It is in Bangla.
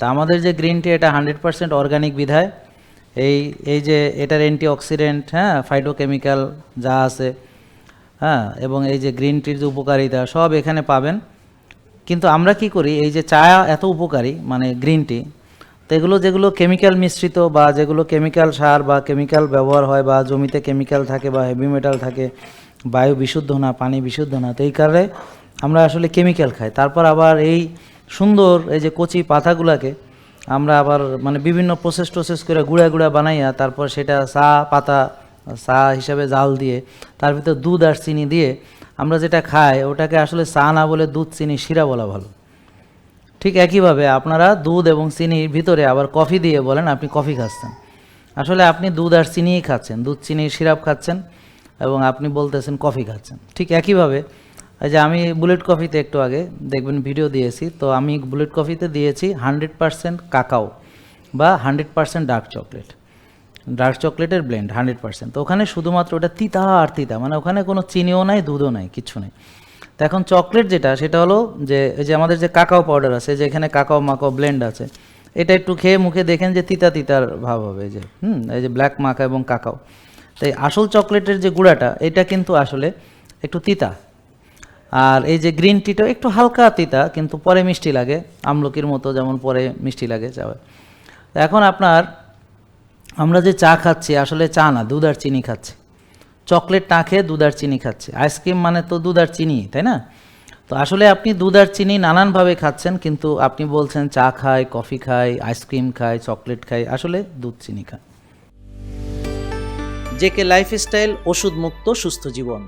তা আমাদের যে গ্রিন টি এটা হান্ড্রেড পার্সেন্ট অর্গানিক বিধায়। এই এই যে এটার অ্যান্টি অক্সিডেন্ট হ্যাঁ ফাইটোকেমিক্যাল যা আছে হ্যাঁ এবং এই যে গ্রিন টির যে উপকারিতা, সব এখানে পাবেন। কিন্তু আমরা কি করি, এই যে চা এত উপকারী মানে গ্রিন টি তো এগুলো যেগুলো কেমিক্যাল মিশ্রিত বা যেগুলো কেমিক্যাল সার বা কেমিক্যাল ব্যবহার হয় বা জমিতে কেমিক্যাল থাকে বা হেভি মেটাল থাকে, বায়ু বিশুদ্ধ না, পানি বিশুদ্ধ না, তো এই কারণে আমরা আসলে কেমিক্যাল খাই। তারপর আবার এই সুন্দর এই যে কচি পাতাগুলাকে আমরা আবার মানে বিভিন্ন প্রসেস টোসেস করে গুঁড়া গুঁড়া বানাইয়া তারপর সেটা চা পাতা, চা হিসাবে জাল দিয়ে, তার ভিতর দুধ আর চিনি দিয়ে আমরা যেটা খাই ওটাকে আসলে চা না বলে দুধ, চিনি, শিরা বলা ভালো। ঠিক একইভাবে আপনারা দুধ এবং চিনির ভিতরে আবার কফি দিয়ে বলেন আপনি কফি খাচ্ছেন। আসলে আপনি দুধ আর চিনিই খাচ্ছেন, দুধ, চিনির সিরাপ খাচ্ছেন এবং আপনি বলতেছেন কফি খাচ্ছেন। ঠিক একইভাবে এই যে আমি বুলেট কফিতে একটু আগে দেখবেন ভিডিও দিয়েছি, তো আমি বুলেট কফিতে দিয়েছি হান্ড্রেড পারসেন্ট কাকাও বা hundred percent dark chocolate dark চকলেটের ব্লেন্ড হান্ড্রেড পার্সেন্ট তো ওখানে শুধুমাত্র ওটা তিতা আর তিতা মানে ওখানে কোনো চিনিও নাই, দুধও নাই, কিচ্ছু নেই। তো এখন চকলেট যেটা, সেটা হলো যে, এই যে আমাদের যে কাকাও পাউডার আছে, যে এখানে কাকাও মাকাও ব্লেন্ড আছে, এটা একটু খেয়ে মুখে দেখেন যে তিতা তিতার ভাব হবে যে, হুম, এই যে ব্ল্যাক মাকা এবং কাকাও তাই আসল চকলেটের যে গুঁড়াটা, এটা কিন্তু আসলে একটু তিতা আর এই যে গ্রিন টিটা একটু হালকা তিতা, কিন্তু পরে মিষ্টি লাগে। আমলকির মতো যেমন পরে মিষ্টি লাগে চাবে এখন আপনার, আমরা যে চা খাচ্ছি, আসলে চা না, দুধ আর চিনি খাচ্ছি। চকলেট না খেয়ে দুধ আর চিনি খাচ্ছি। আইসক্রিম মানে তো দুধ আর চিনি, তাই না? তো আসলে আপনি দুধ আর চিনি নানানভাবে খাচ্ছেন, কিন্তু আপনি বলছেন চা খাই, কফি খাই, আইসক্রিম খাই, চকলেট খাই, আসলে দুধ, চিনি খাই। জেকে লাইফস্টাইল ওষুধ মুক্ত সুস্থ জীবন।